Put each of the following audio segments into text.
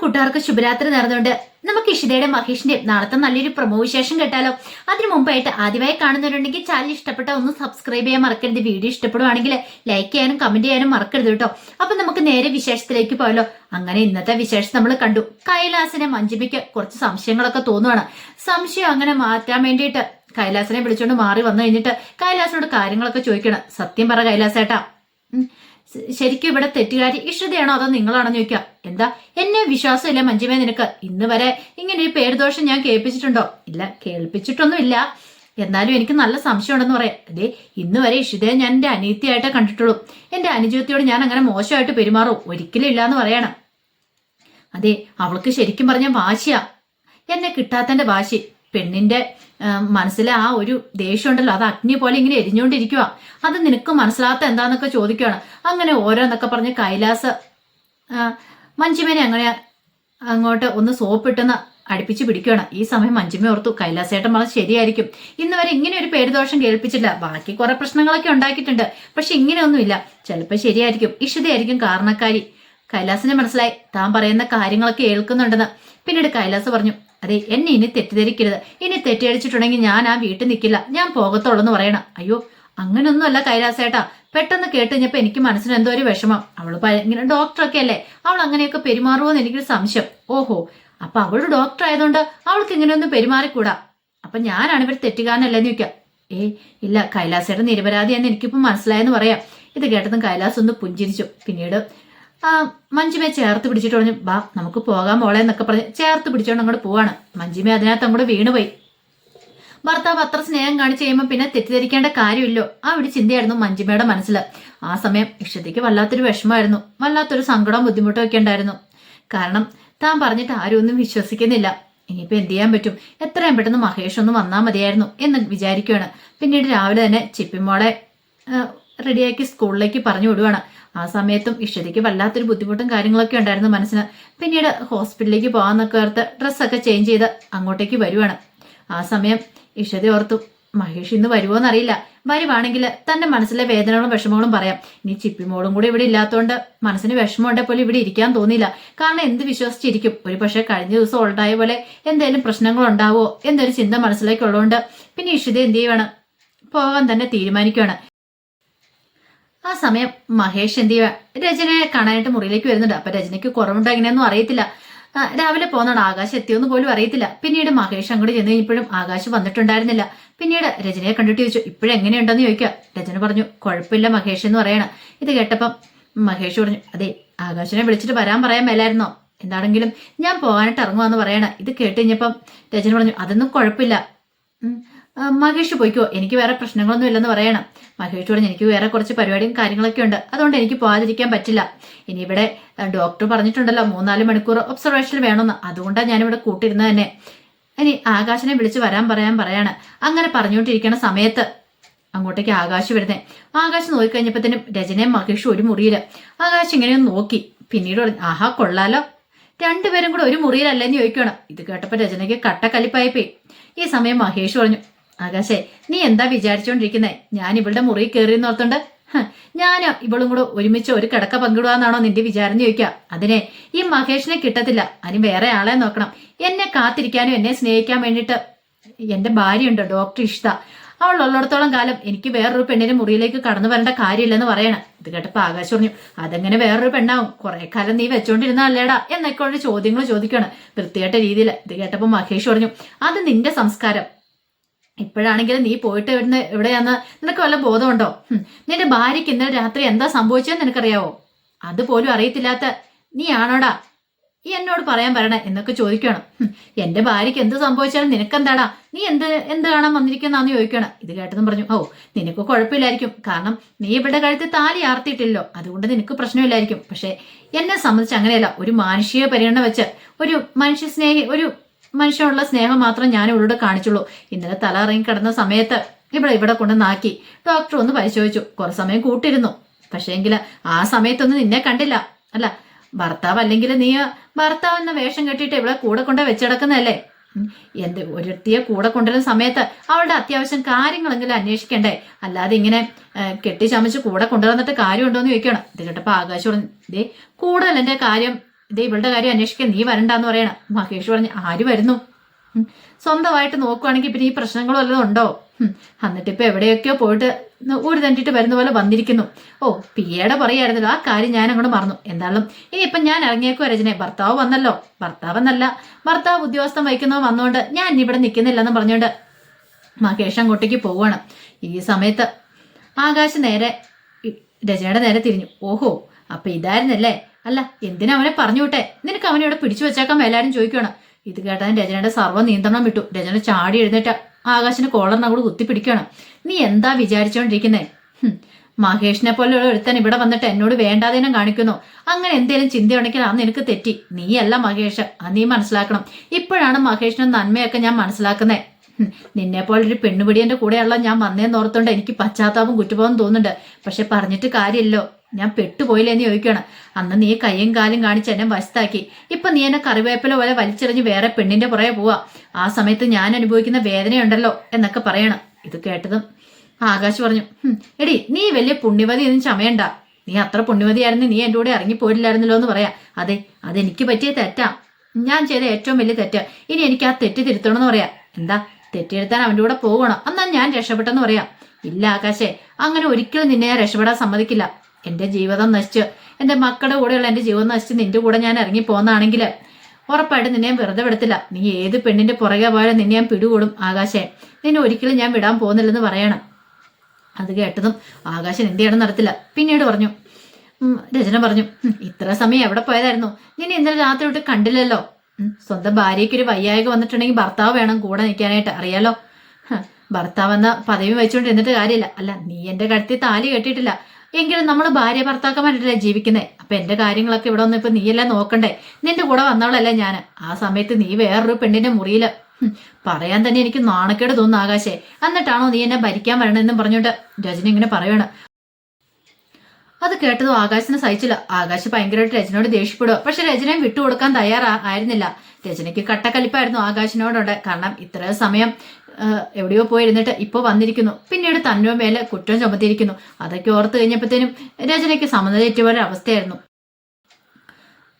കൂട്ടുകാർക്ക് ശുഭരാത്രി നേർന്നുകൊണ്ട് നമുക്ക് ഇഷിതയുടെ മഹേഷിന്റെയും നാളത്തെ നല്ലൊരു പ്രമോ വിശേഷം കേട്ടാലോ? അതിനു മുമ്പായിട്ട് ആദ്യമായി കാണുന്നവരുണ്ടെങ്കിൽ ചാനൽ ഇഷ്ടപ്പെട്ട ഒന്ന് സബ്സ്ക്രൈബ് ചെയ്യാൻ മറക്കരുത്. വീഡിയോ ഇഷ്ടപ്പെടുവാണെങ്കിൽ ലൈക്ക് ചെയ്യാനും കമന്റ് ചെയ്യാനും മറക്കരുത് കേട്ടോ. അപ്പൊ നമുക്ക് നേരെ വിശേഷത്തിലേക്ക് പോയാലോ? അങ്ങനെ ഇന്നത്തെ വിശേഷം നമ്മൾ കണ്ടു. കൈലാസിനെ മഞ്ജുമിക്ക് കുറച്ച് സംശയങ്ങളൊക്കെ തോന്നുവാണ്. സംശയം അങ്ങനെ മാറ്റാൻ വേണ്ടിയിട്ട് കൈലാസിനെ വിളിച്ചുകൊണ്ട് മാറി വന്നു കഴിഞ്ഞിട്ട് കൈലാസിനോട് കാര്യങ്ങളൊക്കെ ചോദിക്കണം. സത്യം പറ കൈലാസേട്ടാ. ശരിക്കും ഇവിടെ തെറ്റുകാരി ഇഷ്ടതയാണോ അതോ നിങ്ങളാണെന്ന് ചോദിക്കാം. എന്താ? എന്നെ വിശ്വാസമില്ല മഞ്ജുമേ നിനക്ക്. ഇന്ന് വരെ ഇങ്ങനെ ഒരു പേരുദോഷം ഞാൻ കേൾപ്പിച്ചിട്ടുണ്ടോ? ഇല്ല കേൾപ്പിച്ചിട്ടൊന്നുമില്ല. എന്നാലും എനിക്ക് നല്ല സംശയമുണ്ടെന്ന് പറയാം. അതെ ഇന്ന് വരെ ഇഷിതയെ ഞാൻ എന്റെ അനീതിയായിട്ടേ കണ്ടിട്ടുള്ളൂ. എന്റെ അനുജത്തിയോട് ഞാൻ അങ്ങനെ മോശമായിട്ട് പെരുമാറും. ഒരിക്കലും ഇല്ല എന്ന് പറയണം. അതെ അവൾക്ക് ശരിക്കും പറഞ്ഞ വാശിയാ. എന്നെ കിട്ടാത്തന്റെ വാശി. പെണ്ണിന്റെ മനസ്സിലെ ആ ഒരു ദേഷ്യം ഉണ്ടല്ലോ അത് അഗ്നി പോലെ ഇങ്ങനെ എരിഞ്ഞുകൊണ്ടിരിക്കുക അത് നിനക്ക് മനസ്സിലാത്ത എന്താന്നൊക്കെ ചോദിക്കുകയാണ് അങ്ങനെ ഓരോന്നൊക്കെ പറഞ്ഞ് കൈലാസ് മഞ്ജുമേനെ അങ്ങനെ അങ്ങോട്ട് ഒന്ന് സോപ്പിട്ടെന്ന് അടുപ്പിച്ച് പിടിക്കുകയാണ് ഈ സമയം മഞ്ജുമ ഓർത്തു കൈലാസേട്ടൻ പറഞ്ഞത് ശരിയായിരിക്കും. ഇന്ന് വരെ ഇങ്ങനെ ഒരു പേരുദോഷം കേൾപ്പിച്ചില്ല ബാക്കി കുറെ പ്രശ്നങ്ങളൊക്കെ ഉണ്ടാക്കിയിട്ടുണ്ട്. പക്ഷെ ഇങ്ങനെയൊന്നുമില്ല. ചിലപ്പോൾ ശരിയായിരിക്കും. ഇഷിതയായിരിക്കും കാരണക്കാരി. കൈലാസിനെ മനസ്സിലായി. താൻ പറയുന്ന കാര്യങ്ങളൊക്കെ ഏൽക്കുന്നുണ്ടെന്ന്. പിന്നീട് കൈലാസ് പറഞ്ഞു അതെ എന്നെ ഇനി തെറ്റിദ്ധരിക്കരുത്. ഇനി തെറ്റിദ്ധരിച്ചിട്ടുണ്ടെങ്കിൽ ഞാൻ ആ വീട്ടിൽ നിൽക്കില്ല. ഞാൻ പോകത്തുള്ളൂ എന്ന് പറയണം. അയ്യോ അങ്ങനൊന്നുമല്ല കൈലാസേട്ടാ. പെട്ടെന്ന് കേട്ട് കഴിഞ്ഞപ്പോ എനിക്ക് മനസ്സിന് എന്തോ ഒരു വിഷമം. അവൾ ഇങ്ങനെ ഡോക്ടറൊക്കെ അല്ലേ? അവൾ അങ്ങനെയൊക്കെ പെരുമാറുമോ എന്ന് എനിക്കൊരു സംശയം. ഓഹോ അപ്പൊ അവൾ ഡോക്ടർ ആയതുകൊണ്ട് അവൾക്ക് ഇങ്ങനെയൊന്നും പെരുമാറിക്കൂടാ? അപ്പൊ ഞാനാണ് ഇവർ തെറ്റുകാരനല്ലെന്ന് ചോദിക്കാം ഏ ഇല്ല കൈലാസേട്ടൻ നിരപരാധിയെന്ന് എനിക്കിപ്പോ മനസ്സിലായെന്ന് പറയാം. ഇത് കേട്ടതും കൈലാസ് ഒന്ന് പുഞ്ചിരിച്ചു. പിന്നീട് മഞ്ജുമയെ ചേർത്ത് പിടിച്ചിട്ട് പറഞ്ഞു ബാ നമുക്ക് പോകാൻ മോളെ എന്നൊക്കെ പറഞ്ഞ് ചേർത്ത് പിടിച്ചോണ്ട് അങ്ങോട്ട് പോവാണ്. മഞ്ജിമെ അതിനകത്ത് അങ്ങോട്ട് വീണുപോയി. ഭർത്താവ് അത്ര സ്നേഹം കാണിച്ചു കഴിയുമ്പോൾ പിന്നെ തെറ്റിദ്ധരിക്കേണ്ട കാര്യമില്ലോ. ആ ഒരു ചിന്തയായിരുന്നു മഞ്ജിമയുടെ മനസ്സിൽ ആ സമയം ഇഷ്ടത്തേക്ക് വല്ലാത്തൊരു വിഷമമായിരുന്നു. വല്ലാത്തൊരു സങ്കടവും ബുദ്ധിമുട്ടും ഒക്കെ ഉണ്ടായിരുന്നു. കാരണം താൻ പറഞ്ഞിട്ട് ആരും ഒന്നും വിശ്വസിക്കുന്നില്ല. ഇനിയിപ്പോ എന്ത് ചെയ്യാൻ പറ്റും? എത്രയും പെട്ടെന്ന് മഹേഷ് ഒന്ന് വന്നാൽ മതിയായിരുന്നു എന്ന് വിചാരിക്കുകയാണ് പിന്നീട് രാവിലെ തന്നെ ചിപ്പിമോളെ റെഡിയാക്കി സ്കൂളിലേക്ക് പറഞ്ഞു വിടുവാണ്. ആ സമയത്തും ഇഷ്ടതയ്ക്ക് വല്ലാത്തൊരു ബുദ്ധിമുട്ടും കാര്യങ്ങളൊക്കെ ഉണ്ടായിരുന്നു മനസ്സിന്. പിന്നീട് ഹോസ്പിറ്റലിലേക്ക് പോകാന്നൊക്കെ ഓർത്ത് ഡ്രസ്സൊക്കെ ചേഞ്ച് ചെയ്ത് അങ്ങോട്ടേക്ക് വരുവാണ്. ആ സമയം ഇഷത ഓർത്തു മഹേഷ് ഇന്ന് വരുമോന്ന് അറിയില്ല വരുവാണെങ്കിൽ തന്റെ മനസ്സിലെ വേദനകളും വിഷമങ്ങളും പറയാം. ഇനി ചിപ്പിമോളും കൂടെ ഇവിടെ ഇല്ലാത്തതുകൊണ്ട് മനസ്സിന് വിഷമമുണ്ടെ പോലും ഇവിടെ ഇരിക്കാൻ തോന്നിയില്ല. കാരണം എന്ത് വിശ്വസിച്ചിരിക്കും? ഒരു പക്ഷേ കഴിഞ്ഞ ദിവസം ഓൾഡായ പോലെ എന്തെങ്കിലും പ്രശ്നങ്ങൾ ഉണ്ടാവോ? എന്നൊരു ചിന്ത മനസ്സിലേക്ക് ഉള്ളതുകൊണ്ട് പിന്നെ ഇഷിത എന്ത് ചെയ്യുവാണ്? പോകാൻ തന്നെ തീരുമാനിക്കുകയാണ് ആ സമയം മഹേഷ് എന്ത് ചെയ്യുക രചനയെ കാണാനായിട്ട് മുറിയിലേക്ക് വരുന്നുണ്ട്. അപ്പൊ രചനയ്ക്ക് കുറവുണ്ടോ എങ്ങനെയൊന്നും അറിയത്തില്ല. രാവിലെ പോകുന്നതാണ്. ആകാശ് എത്തിയെന്ന് പോലും അറിയത്തില്ല. പിന്നീട് മഹേഷ് അങ്ങോട്ട് ചെന്ന് കഴിഞ്ഞപ്പോഴും ആകാശ് വന്നിട്ടുണ്ടായിരുന്നില്ല. പിന്നീട് രചനയെ കണ്ടിട്ട് ചോദിച്ചു ഇപ്പോഴെങ്ങനെയുണ്ടെന്ന് ചോദിക്കുക രചന പറഞ്ഞു കുഴപ്പമില്ല മഹേഷ് എന്ന് പറയണം. ഇത് കേട്ടപ്പം മഹേഷ് പറഞ്ഞു അതെ ആകാശിനെ വിളിച്ചിട്ട് വരാൻ പറയാൻ മേലായിരുന്നോ? എന്താണെങ്കിലും ഞാൻ പോകാനായിട്ട് ഇറങ്ങുവാന്ന് പറയണ. ഇത് കേട്ട് കഴിഞ്ഞപ്പം രചന പറഞ്ഞു അതൊന്നും കുഴപ്പമില്ല. മഹേഷ് പോയിക്കോ എനിക്ക് വേറെ പ്രശ്നങ്ങളൊന്നും ഇല്ലെന്ന് പറയണം. മഹേഷ് പറഞ്ഞു എനിക്ക് വേറെ കുറച്ച് പരിപാടിയും കാര്യങ്ങളൊക്കെ ഉണ്ട്. അതുകൊണ്ട് എനിക്ക് പോകാതിരിക്കാൻ പറ്റില്ല. ഇനി ഇവിടെ ഡോക്ടർ പറഞ്ഞിട്ടുണ്ടല്ലോ മൂന്നാൽ മണിക്കൂർ ഒബ്സർവേഷൻ വേണമെന്ന്. അതുകൊണ്ടാണ് ഞാനിവിടെ കൂട്ടിരുന്നത് തന്നെ. ഇനി ആകാശനെ വിളിച്ച് വരാൻ പറയാൻ പറയാണ്. അങ്ങനെ പറഞ്ഞുകൊണ്ടിരിക്കുന്ന സമയത്ത് അങ്ങോട്ടേക്ക് ആകാശ് വരുന്നേ. ആകാശ് നോക്കിക്കഴിഞ്ഞപ്പോഴത്തേനും രചനയും മഹേഷും ഒരു മുറിയിൽ ആകാശ് ഇങ്ങനെയൊന്ന് നോക്കി. പിന്നീട് പറഞ്ഞു ആഹാ കൊള്ളാലോ. രണ്ടുപേരും കൂടെ ഒരു മുറിയിലല്ലെന്ന് ചോദിക്കണം ഇത് കേട്ടപ്പോ രചനയ്ക്ക് കട്ടക്കലിപ്പായി പോയി ഈ സമയം മഹേഷ് പറഞ്ഞു ആകാശേ നീ എന്താ വിചാരിച്ചോണ്ടിരിക്കുന്നേ? ഞാൻ ഇവളുടെ മുറി കയറി ഓർത്തുണ്ട് ഞാൻ ഇവളും കൂടെ ഒരുമിച്ച് ഒരു കിടക്ക പങ്കിടുവാന്നാണോ നിന്റെ വിചാരം ചോദിക്കുക അതിനെ ഈ മഹേഷിനെ കിട്ടത്തില്ല. അതിന് വേറെ ആളെ നോക്കണം. എന്നെ കാത്തിരിക്കാനും എന്നെ സ്നേഹിക്കാൻ വേണ്ടിയിട്ട് എന്റെ ഭാര്യയുണ്ട് ഡോക്ടർ ഇഷ്ട അവൾ ഉള്ളിടത്തോളം കാലം എനിക്ക് വേറൊരു പെണ്ണിന്റെ മുറിയിലേക്ക് കടന്നു വരേണ്ട കാര്യമില്ലെന്ന് പറയണം. ഇത് കേട്ടപ്പോ ആകാശ് പറഞ്ഞു അതെങ്ങനെ വേറൊരു പെണ്ണാവും? കുറെ കാലം നീ വെച്ചോണ്ടിരുന്ന അല്ലേടാ എന്നൊക്കെ ഉള്ള ചോദ്യങ്ങൾ ചോദിക്കണം വൃത്തിയായിട്ട രീതിയിൽ ഇത് കേട്ടപ്പോ മഹേഷ് പറഞ്ഞു അത് നിന്റെ സംസ്കാരം. ഇപ്പോഴാണെങ്കിലും നീ പോയിട്ട് ഇവിടുന്ന് എവിടെയാന്ന് നിനക്ക് വല്ല ബോധമുണ്ടോ? നിന്റെ ഭാര്യയ്ക്ക് ഇന്നലെ രാത്രി എന്താ സംഭവിച്ചതെന്ന് നിനക്കറിയാവോ? അതുപോലും അറിയത്തില്ലാത്ത നീ ആണോടാ നീ എന്നോട് പറയാൻ പറയണേ എന്നൊക്കെ ചോദിക്കണം. എന്റെ ഭാര്യയ്ക്ക് എന്ത് സംഭവിച്ചാലും നിനക്കെന്താടാ? നീ എന്ത് എന്ത് കാണാൻ വന്നിരിക്കുന്നാന്ന് ചോദിക്കണം. ഇത് കേട്ടതും പറഞ്ഞു ഓ നിനക്ക് കുഴപ്പമില്ലായിരിക്കും. കാരണം നീ ഇവിടെ കഴുത്ത് താലി ആർത്തിയിട്ടില്ലോ അതുകൊണ്ട് നിനക്ക് പ്രശ്നമില്ലായിരിക്കും. പക്ഷെ എന്നെ സംബന്ധിച്ച് അങ്ങനെയല്ല. ഒരു മാനുഷിക പരിഗണന വെച്ച് ഒരു മനുഷ്യ സ്നേഹി ഒരു മനുഷ്യനുള്ള സ്നേഹം മാത്രം ഞാൻ ഇവളോട് കാണിച്ചുള്ളൂ. ഇന്നലെ തല ഇറങ്ങി കിടന്ന സമയത്ത് ഇവിടെ ഇവിടെ കൊണ്ട് നാക്കി. ഡോക്ടർ ഒന്ന് പരിശോധിച്ചു. കുറെ സമയം കൂട്ടിരുന്നു. പക്ഷേങ്കിൽ ആ സമയത്തൊന്നും നിന്നെ കണ്ടില്ല. അല്ല ഭർത്താവ് അല്ലെങ്കിൽ നീ ഭർത്താവ് എന്ന വേഷം കെട്ടിയിട്ട് ഇവിടെ കൂടെ കൊണ്ട് വെച്ചടക്കുന്നതല്ലേ? എന്റെ ഒരുത്തിയെ കൂടെ കൊണ്ടുവരുന്ന സമയത്ത് അവളുടെ അത്യാവശ്യം കാര്യങ്ങളെങ്കിലും അന്വേഷിക്കണ്ടേ? അല്ലാതെ ഇങ്ങനെ കെട്ടിച്ചമച്ച് കൂടെ കൊണ്ടുവന്നിട്ട് കാര്യമുണ്ടോ എന്ന് ചോദിക്കണം. ഇത് ആകാശം ദേ കൂടുതൽ എന്റെ കാര്യം ഇത് ഇവളുടെ കാര്യം അന്വേഷിക്കാൻ നീ വരണ്ടെന്ന് പറയണം. മഹേഷ് പറഞ്ഞു ആര് വരുന്നു? സ്വന്തമായിട്ട് നോക്കുവാണെങ്കിൽ പിന്നെ ഈ പ്രശ്നങ്ങൾ വല്ലതും ഉണ്ടോ. എന്നിട്ട് ഇപ്പൊ എവിടെയൊക്കെയോ പോയിട്ട് ഊര് തണ്ടിട്ട് വരുന്ന പോലെ വന്നിരിക്കുന്നു. ഓ പിയേടെ പറയായിരുന്നല്ലോ ആ കാര്യം ഞാൻ അങ്ങോട്ട് മറന്നു. എന്തായാലും ഇനി ഇപ്പൊ ഞാൻ ഇറങ്ങിയേക്കോ രചനെ ഭർത്താവ് വന്നല്ലോ. ഭർത്താവ് എന്നല്ല ഭർത്താവ് ഉദ്യോഗസ്ഥം വഹിക്കുന്നവൻ വന്നുകൊണ്ട് ഞാൻ ഇവിടെ നിൽക്കുന്നില്ലെന്ന് പറഞ്ഞുകൊണ്ട് മഹേഷ് അങ്ങോട്ടേക്ക് പോവാണ്. ഈ സമയത്ത് ആകാശ് നേരെ രചനയുടെ നേരെ തിരിഞ്ഞു. ഓഹോ അപ്പൊ ഇതായിരുന്നല്ലേ? അല്ല എന്തിനാ അവനെ പറഞ്ഞു വിട്ടെ? നിനക്ക് അവനെ ഇവിടെ പിടിച്ചു വെച്ചേക്കാൻ എല്ലാവരും ചോദിക്കണം ഇത് കേട്ടാൻ രചനയുടെ സർവ നിയന്ത്രണം വിട്ടു. രചന ചാടി എഴുന്നേറ്റ ആകാശിന് കോളറിനങ്ങോട് കുത്തിപ്പിടിക്കണം നീ എന്താ വിചാരിച്ചോണ്ടിരിക്കുന്നേ? മഹേഷിനെ പോലെയുള്ള ഒരുത്തൻ ഇവിടെ വന്നിട്ട് എന്നോട് വേണ്ടാതേനം കാണിക്കുന്നു. അങ്ങനെ എന്തേലും ചിന്തയുണ്ടെങ്കിൽ അന്ന് എനിക്ക് തെറ്റി. നീയല്ല മഹേഷ്. അത് നീ മനസ്സിലാക്കണം. ഇപ്പോഴാണ് മഹേഷിന്റെ നന്മയൊക്കെ ഞാൻ മനസ്സിലാക്കുന്നേ. നിന്നെ പോലൊരു പെണ്ണുപിടിയന്റെ കൂടെയുള്ള ഞാൻ വന്നേന്ന് ഓർത്തോണ്ട് എനിക്ക് പശ്ചാത്താപം കുറ്റബോധം തോന്നുന്നുണ്ട്. പക്ഷെ പറഞ്ഞിട്ട് കാര്യമില്ലോ ഞാൻ പെട്ടുപോയില്ലേ എന്ന് ചോദിക്കണം അന്ന് നീ കയ്യും കാലും കാണിച്ച് എന്നെ വശത്താക്കി. ഇപ്പൊ നീ എന്നെ കറിവേപ്പില പോലെ വലിച്ചെറിഞ്ഞ് വേറെ പെണ്ണിന്റെ പുറകെ പോവാ. ആ സമയത്ത് ഞാൻ അനുഭവിക്കുന്ന വേദനയുണ്ടല്ലോ എന്നൊക്കെ പറയണം. ഇത് കേട്ടതും ആകാശ് പറഞ്ഞു എടി നീ വലിയ പുണ്യവതി ഒന്നും ചമയണ്ട. നീ അത്ര പുണ്യവതിയായിരുന്നു നീ എന്റെ കൂടെ ഇറങ്ങിപ്പോയില്ലായിരുന്നല്ലോ എന്ന് പറയാം. അതെ അതെനിക്ക് പറ്റിയ തെറ്റാ. ഞാൻ ചെയ്ത ഏറ്റവും വലിയ തെറ്റ്. ഇനി എനിക്ക് ആ തെറ്റ് തിരുത്തണമെന്ന് പറയാം. എന്താ? തെറ്റിയെടുത്താൻ അവന്റെ കൂടെ പോകണം. അന്നാ ഞാൻ രക്ഷപ്പെട്ടെന്ന് പറയാം. ഇല്ല ആകാശേ അങ്ങനെ ഒരിക്കലും നിന്നെ ഞാൻ രക്ഷപ്പെടാൻ സമ്മതിക്കില്ല. എന്റെ ജീവിതം നശിച്ചു. എന്റെ മക്കളുടെ കൂടെയുള്ള എന്റെ ജീവിതം നശിച്ച് നിന്റെ കൂടെ ഞാൻ ഇറങ്ങി പോന്നാണെങ്കിൽ ഉറപ്പായിട്ട് നിന്നെ വെറുതെ വിടത്തില്ല. നീ ഏത് പെണ്ണിന്റെ പുറകെ പോയാലും നിന്നെ ഞാൻ പിടികൂടും ആകാശേ. നിന്നെ ഒരിക്കലും ഞാൻ വിടാൻ പോകുന്നില്ലെന്ന് പറയണം. അത് കേട്ടതും ആകാശൻ എന്ത് ചെയ്യണം നടത്തില്ല പിന്നീട് പറഞ്ഞു. രചന പറഞ്ഞു. ഇത്ര സമയം എവിടെ പോയതായിരുന്നു? നിന്നെ ഇന്നലെ രാത്രി തൊട്ട് കണ്ടില്ലല്ലോ. സ്വന്തം ഭാര്യയ്ക്ക് ഒരു വയ്യായിക വന്നിട്ടുണ്ടെങ്കിൽ ഭർത്താവ് വേണം കൂടെ നിൽക്കാനായിട്ട്. അറിയാലോ? ഭർത്താവ് എന്ന പദവി വെച്ചുകൊണ്ട് എന്നിട്ട് കാര്യമില്ല. അല്ല നീ എന്റെ കഴുത്തിൽ താലി കെട്ടിയിട്ടില്ല. എങ്കിലും നമ്മൾ ഭാര്യ ഭർത്താക്കന്മാരല്ലേ ജീവിക്കുന്നത് അപ്പൊ എന്റെ കാര്യങ്ങളൊക്കെ ഇവിടെ വന്ന് നീയല്ലേ നോക്കണ്ടേ? നിന്റെ കൂടെ വന്നവളല്ലേ ഞാൻ ആ സമയത്ത് നീ വേറൊരു പെണ്ണിന്റെ മുറിയിൽ പറയാൻ തന്നെ എനിക്ക് നാണക്കേട് തോന്നുന്നു ആകാശേ. എന്നിട്ടാണോ നീ എന്നെ ഭരിക്കാൻ വരണമെന്നും പറഞ്ഞുകൊണ്ട് രജനി ഇങ്ങനെ പറയണം അത് കേട്ടതും ആകാശിന് സഹിച്ചില്ല. ആകാശ് ഭയങ്കരമായിട്ട് രചനയോട് ദേഷ്യപ്പെടുക പക്ഷെ രജനയെ വിട്ടുകൊടുക്കാൻ തയ്യാറായിരുന്നില്ല രജനയ്ക്ക് കട്ടക്കലിപ്പായിരുന്നു ആകാശിനോടുണ്ട്. കാരണം ഇത്ര സമയം ആ, പോയി പോയിരുന്നിട്ട് ഇപ്പോൾ വന്നിരിക്കുന്നു. പിന്നീട് തന്നോ മേലെ കുറ്റം ചുമത്തിയിരിക്കുന്നു. അതൊക്കെ ഓർത്ത് കഴിഞ്ഞപ്പോഴത്തേനും രചനയ്ക്ക് സമനില അവസ്ഥയായിരുന്നു.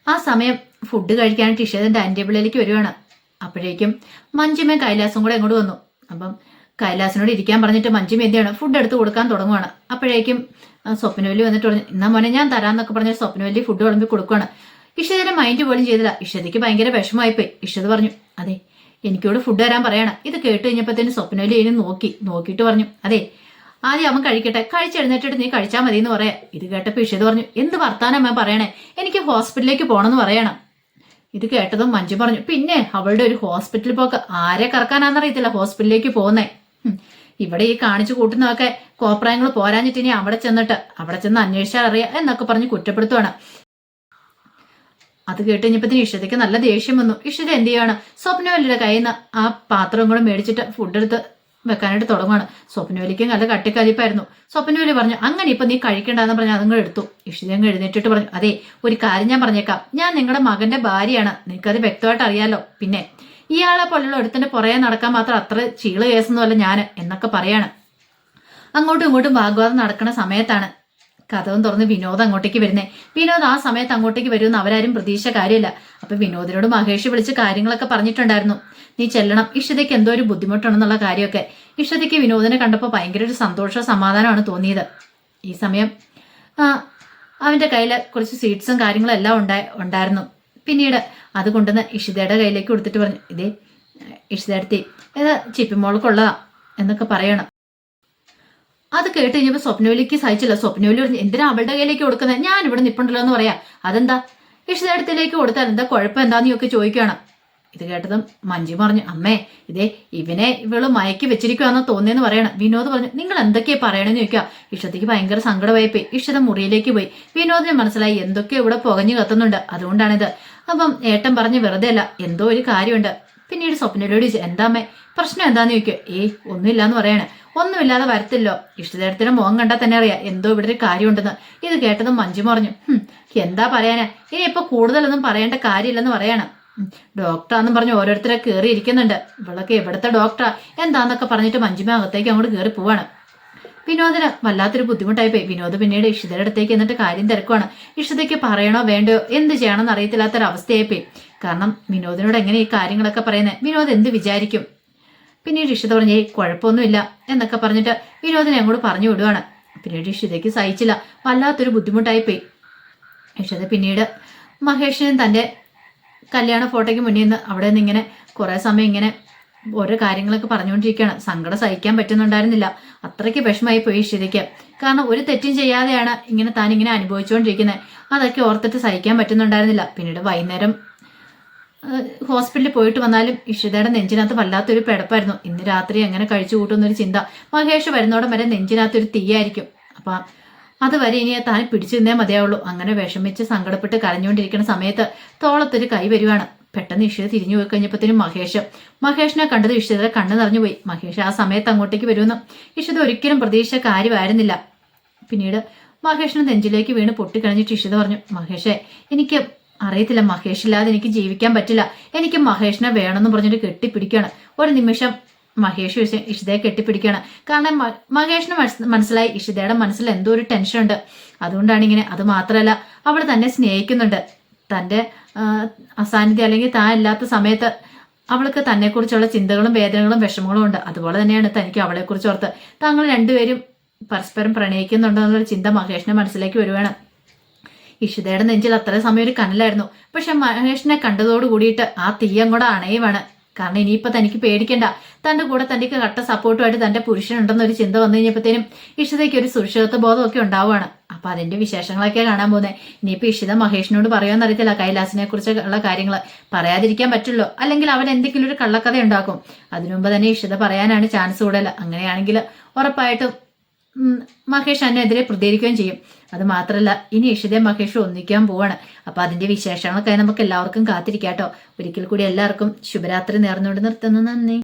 ആ സമയം ഫുഡ് കഴിക്കാൻ ഇഷേതന്റെ ഡൈനിങ് ടേബിളിലേക്ക് വരുവാണ്. അപ്പോഴേക്കും മഞ്ജുമയും കൈലാസും കൂടെ ഇങ്ങോട്ട് വന്നു. അപ്പം കൈലാസിനോട് ഇരിക്കാൻ പറഞ്ഞിട്ട് മഞ്ജുമ എന്തിയാണ് ഫുഡ് എടുത്ത് കൊടുക്കാൻ തുടങ്ങുവാണ്. അപ്പോഴേക്കും സ്വപ്നവല്ലി വന്നിട്ട് പറഞ്ഞു എന്നാ മോനെ ഞാൻ തരാമെന്നൊക്കെ പറഞ്ഞ സ്വപ്നവല്ലി ഫുഡ് വിളമ്പി കൊടുക്കുവാണ്. ഇഷതിനെ മൈൻഡ് പോലും ചെയ്തില്ല. ഇഷതിക്ക് ഭയങ്കര വിഷമമായിപ്പോയി. ഇഷത് പറഞ്ഞു അതെ എനിക്കോട് ഫുഡ് തരാൻ പറയണം. ഇത് കേട്ട് കഴിഞ്ഞപ്പോഴത്തേന് സ്വപ്നയിൽ ഇനി നോക്കി നോക്കിയിട്ട് പറഞ്ഞു അതെ ആദ്യം അവൻ കഴിക്കട്ടെ. കഴിച്ചെഴുന്നേറ്റിട്ട് നീ കഴിച്ചാൽ മതി എന്ന് പറയാം. ഇത് കേട്ടപ്പോൾ ഇഷത് പറഞ്ഞു എന്ത് വർത്താനം അമ്മ പറയണേ? എനിക്ക് ഹോസ്പിറ്റലിലേക്ക് പോകണമെന്ന് പറയണം. ഇത് കേട്ടതും മഞ്ജു പറഞ്ഞു പിന്നെ അവളുടെ ഒരു ഹോസ്പിറ്റലിൽ പോക്ക് ആരെ കറക്കാനാന്നറിയത്തില്ല ഹോസ്പിറ്റലിലേക്ക് പോകുന്നേ. ഇവിടെ ഈ കാണിച്ചു കൂട്ടുന്നതൊക്കെ കോപ്രായങ്ങൾ പോരാഞ്ഞിട്ട് ഇനി അവിടെ ചെന്നിട്ട് അവിടെ ചെന്ന് അന്വേഷിച്ചാൽ അറിയാം എന്നൊക്കെ പറഞ്ഞ് കുറ്റപ്പെടുത്തുവാണ്. അത് കേട്ട് കഴിഞ്ഞപ്പത്തിന് ഇഷതയ്ക്ക് നല്ല ദേഷ്യം വന്നു. ഇഷത എന്ത് ചെയ്യാണ് സ്വപ്നവല്ലിയുടെ കയ്യിൽ നിന്ന് ആ പാത്രം കൂടെ മേടിച്ചിട്ട് ഫുഡ് എടുത്ത് വെക്കാനായിട്ട് തുടങ്ങുകയാണ് സ്വപ്നവലിക്ക് നല്ല കട്ടിക്കലിപ്പായിരുന്നു സ്വപ്നവലി പറഞ്ഞു അങ്ങനെ ഇപ്പൊ നീ കഴിക്കണ്ടെന്ന് പറഞ്ഞ് അതും കൂടെ എടുത്തു. ഇഷിത അങ്ങ് എഴുന്നേറ്റിട്ട് പറഞ്ഞു അതെ ഒരു കാര്യം ഞാൻ പറഞ്ഞേക്കാം. ഞാൻ നിങ്ങളുടെ മകന്റെ ഭാര്യയാണ്. നിനക്കത് വ്യക്തമായിട്ട് അറിയാലോ. പിന്നെ ഇയാളെ പോലുള്ള ഒരുത്തിന്റെ പുറകെ നടക്കാൻ മാത്രം അത്ര ചീൾ കേസൊന്നുമല്ല ഞാൻ എന്നൊക്കെ പറയാണ്. അങ്ങോട്ടും ഇങ്ങോട്ടും വാഗ്വാദം നടക്കുന്ന സമയത്താണ് കഥവും തുറന്ന് വിനോദ് അങ്ങോട്ടേക്ക് വരുന്നേ. വിനോദ് ആ സമയത്ത് അങ്ങോട്ടേക്ക് വരുമെന്ന് അവരാരും പ്രതീക്ഷ കാര്യമില്ല. അപ്പൊ വിനോദിനോട് മഹേഷ് വിളിച്ച് കാര്യങ്ങളൊക്കെ പറഞ്ഞിട്ടുണ്ടായിരുന്നു. നീ ചെല്ലണം. ഇഷ്ടതയ്ക്ക് എന്തോ ഒരു ബുദ്ധിമുട്ടുണ്ടെന്നുള്ള കാര്യമൊക്കെ. ഇഷ്ടതയ്ക്ക് വിനോദിനെ കണ്ടപ്പോൾ ഭയങ്കര ഒരു സന്തോഷ സമാധാനമാണ് തോന്നിയത്. ഈ സമയം അവന്റെ കയ്യിൽ കുറച്ച് സ്വീറ്റ്സും കാര്യങ്ങളും എല്ലാം ഉണ്ടായി ഉണ്ടായിരുന്നു. പിന്നീട് അത് കൊണ്ടുവന്ന് ഇഷിതയുടെ കയ്യിലേക്ക് കൊടുത്തിട്ട് പറഞ്ഞു ഇതേ ഇഷിതടുത്തി ഇത് ചിപ്പിമോൾക്കുള്ളതാ എന്നൊക്കെ പറയണം. അത് കേട്ട് കഴിഞ്ഞപ്പോൾ സ്വപ്നവലിക്ക് സഹിച്ചില്ല. സ്വപ്നവലി പറഞ്ഞു എന്തിനാ അവളുടെ കയ്യിലേക്ക് കൊടുക്കുന്നത് ഞാൻ ഇവിടെ നിപ്പുണ്ടല്ലോ എന്ന് പറയാം. അതെന്താ? ഇഷ്ടത്തിലേക്ക് കൊടുത്താൽ എന്താ? കുഴപ്പം എന്താന്ന് ഒക്കെ ചോദിക്കുകയാണ് ഇത് കേട്ടതും മഞ്ജു പറഞ്ഞു അമ്മേ ഇതേ ഇവനെ ഇവൾ മയക്കി വെച്ചിരിക്കുവാന്ന് തോന്നിയെന്ന് പറയണം. വിനോദ് പറഞ്ഞു നിങ്ങൾ എന്തൊക്കെയാ പറയണെന്ന് ചോദിക്കുക ഇഷ്ടത്തേക്ക് ഭയങ്കര സങ്കടമായി പോയി ഇഷ്ടത മുറിയിലേക്ക് പോയി. വിനോദിന് മനസ്സിലായി എന്തൊക്കെയോ ഇവിടെ പുകഞ്ഞു കത്തുന്നുണ്ട്. അതുകൊണ്ടാണിത്. അപ്പം ഏട്ടൻ പറഞ്ഞ് വെറുതെ അല്ല എന്തോ ഒരു കാര്യമുണ്ട്. പിന്നീട് സ്വപ്നയിലോട് ചോദിച്ചു എന്താ അമ്മേ പ്രശ്നം എന്താന്ന് ചോദിക്കുക ഏയ് ഒന്നുമില്ലാന്ന് പറയണേ. ഒന്നുമില്ലാതെ വരത്തില്ലോ. ഇഷ്ടദേഹത്തിന് മുഖം കണ്ടാൽ തന്നെ അറിയാം എന്തോ ഇവിടെ ഒരു കാര്യമുണ്ടെന്ന്. ഇത് കേട്ടതും മഞ്ജു പറഞ്ഞു എന്താ പറയാനാ? ഇനി ഇപ്പൊ കൂടുതലൊന്നും പറയേണ്ട കാര്യമില്ലെന്ന് പറയണം. ഡോക്ടറാന്നും പറഞ്ഞ് ഓരോരുത്തരെ കയറി ഇരിക്കുന്നുണ്ട് ഇവളൊക്കെ എവിടുത്തെ ഡോക്ടറാ? എന്താന്നൊക്കെ പറഞ്ഞിട്ട് മഞ്ജുമ അകത്തേക്ക് അങ്ങോട്ട് കയറി പോവാണ്. വിനോദിന് വല്ലാത്തൊരു ബുദ്ധിമുട്ടായി പോയി വിനോദ് പിന്നീട് ഇഷിതയുടെ അടുത്തേക്ക് എന്നിട്ട് കാര്യം തിരക്കുവാണ്. ഇഷിതയ്ക്ക് പറയണോ വേണ്ടയോ? എന്ത് ചെയ്യണമെന്ന് അറിയത്തില്ലാത്തൊരവസ്ഥയായി പോയി കാരണം വിനോദിനോട് എങ്ങനെ ഈ കാര്യങ്ങളൊക്കെ പറയുന്നത് വിനോദ് എന്ത് വിചാരിക്കും? പിന്നീട് ഇഷിത പറഞ്ഞേ കുഴപ്പമൊന്നുമില്ല എന്നൊക്കെ പറഞ്ഞിട്ട് വിനോദിനെ അങ്ങോട്ട് പറഞ്ഞു വിടുവാണ്. പിന്നീട് ഇഷിതയ്ക്ക് സഹിച്ചില്ല. വല്ലാത്തൊരു ബുദ്ധിമുട്ടായി പോയി ഇഷിത പിന്നീട് മഹേഷിനും തന്റെ കല്യാണ ഫോട്ടോയ്ക്ക് മുന്നിൽ നിന്ന് അവിടെ നിന്ന് ഇങ്ങനെ കുറേ സമയം ഇങ്ങനെ ഓരോ കാര്യങ്ങളൊക്കെ പറഞ്ഞുകൊണ്ടിരിക്കുകയാണ്. സങ്കടം സഹിക്കാൻ പറ്റുന്നുണ്ടായിരുന്നില്ല. അത്രയ്ക്ക് വിഷമായി പോയി ഇഷിതയ്ക്ക്. കാരണം ഒരു തെറ്റും ചെയ്യാതെയാണ് ഇങ്ങനെ താൻ ഇങ്ങനെ അനുഭവിച്ചുകൊണ്ടിരിക്കുന്നത്. അതൊക്കെ ഓർത്തിട്ട് സഹിക്കാൻ പറ്റുന്നുണ്ടായിരുന്നില്ല. പിന്നീട് വൈകുന്നേരം ഹോസ്പിറ്റലിൽ പോയിട്ട് വന്നാലും ഇഷിതയുടെ നെഞ്ചിനകത്ത് വല്ലാത്തൊരു പിടപ്പായിരുന്നു. ഇന്ന് രാത്രി അങ്ങനെ കഴിച്ചു കൂട്ടുന്നൊരു ചിന്ത. മഹേഷ് വരുന്നോടം വരെ നെഞ്ചിനകത്തൊരു തീയായിരിക്കും. അപ്പൊ അതുവരെ ഇനി താൻ പിടിച്ചു നിന്നേ മതിയാവുള്ളൂ. അങ്ങനെ വിഷമിച്ച് സങ്കടപ്പെട്ട് കരഞ്ഞുകൊണ്ടിരിക്കുന്ന സമയത്ത് തോളത്തൊരു കൈ വരുവാണ്. പെട്ടെന്ന് ഇഷിത തിരിഞ്ഞു പോയി കഴിഞ്ഞപ്പോഴത്തേനും മഹേഷ്. മഹേഷിനെ കണ്ടത് ഇഷിതയുടെ കണ്ണു നിറഞ്ഞു പോയി. മഹേഷ് ആ സമയത്ത് അങ്ങോട്ടേക്ക് വരുമെന്ന് ഇഷിത ഒരിക്കലും പ്രതീക്ഷിച്ച കാര്യമായിരുന്നില്ല. പിന്നീട് മഹേഷിന് നെഞ്ചിലേക്ക് വീണ് പൊട്ടിക്കളഞ്ഞിട്ട് ഇഷിത പറഞ്ഞു മഹേഷേ എനിക്ക് അറിയത്തില്ല മഹേഷ് ഇല്ലാതെ എനിക്ക് ജീവിക്കാൻ പറ്റില്ല. എനിക്ക് മഹേഷിനെ വേണമെന്ന് പറഞ്ഞിട്ട് കെട്ടിപ്പിടിക്കുകയാണ്. ഒരു നിമിഷം മഹേഷ് ഇഷ- ഇഷിതയെ കെട്ടിപ്പിടിക്കുകയാണ്. കാരണം മഹേഷിന് മനസ്സിലായി. ഇഷിതയുടെ മനസ്സിൽ എന്തോ ഒരു ടെൻഷൻ ഉണ്ട്. അതുകൊണ്ടാണ് ഇങ്ങനെ അത് മാത്രമല്ല അവൾ തന്നെ സ്നേഹിക്കുന്നുണ്ട്. തന്റെ അസാന്നിധ്യം അല്ലെങ്കിൽ താൻ ഇല്ലാത്ത സമയത്ത് അവൾക്ക് തന്നെക്കുറിച്ചുള്ള ചിന്തകളും വേദനകളും വിഷമങ്ങളും ഉണ്ട്. അതുപോലെ തന്നെയാണ് തനിക്ക് അവളെക്കുറിച്ച് ഓർത്ത്. താങ്കൾ രണ്ടുപേരും പരസ്പരം പ്രണയിക്കുന്നുണ്ടോ എന്നൊരു ചിന്ത മഹേഷിന്റെ മനസ്സിലേക്ക് വരുവാണ്. ഇഷിതയുടെ നെഞ്ചിൽ അത്ര സമയം ഒരു കനലായിരുന്നു. പക്ഷെ മഹേഷിനെ കണ്ടതോട് കൂടിയിട്ട് ആ തീയം കൂടെ അണയുവാണ്. കാരണം ഇനിയിപ്പോ തനിക്ക് പേടിക്കണ്ട. തന്റെ കൂടെ തനിക്ക് കട്ട സപ്പോർട്ടുമായിട്ട് തന്റെ പുരുഷനുണ്ടെന്നൊരു ചിന്ത വന്നു കഴിഞ്ഞപ്പോഴത്തേനും ഇഷിതയ്ക്ക് ഒരു സുരക്ഷിതത്വ ബോധമൊക്കെ ഉണ്ടാവുകയാണ് അപ്പൊ അതിന്റെ വിശേഷങ്ങളൊക്കെ കാണാൻ പോകുന്നത് ഇനിയിപ്പോ ഇഷിത മഹേഷിനോട് പറയാൻ അറിയത്തില്ല കൈലാസിനെ കുറിച്ചുള്ള കാര്യങ്ങൾ പറയാതിരിക്കാൻ പറ്റുള്ളൂ. അല്ലെങ്കിൽ അവൻ എന്തെങ്കിലും ഒരു കള്ളക്കഥ ഉണ്ടാക്കും അതിനുമുമ്പ് തന്നെ ഇഷിത പറയാനാണ് ചാൻസ് കൂടുതൽ അങ്ങനെയാണെങ്കിൽ ഉറപ്പായിട്ടും മഹേഷ് അതിനെതിരെ പ്രതികരിക്കുകയും ചെയ്യും. അത് മാത്രമല്ല ഇനി ഇഷിതയും മഹേഷും ഒന്നിക്കാൻ പോവാണ്. അപ്പൊ അതിന്റെ വിശേഷങ്ങളൊക്കെ നമുക്ക് എല്ലാവർക്കും കാത്തിരിക്കാട്ടോ ഒരിക്കൽ കൂടി എല്ലാവർക്കും ശുഭരാത്രി നേർന്നുകൊണ്ട് നിർത്തുന്നു. നന്ദി.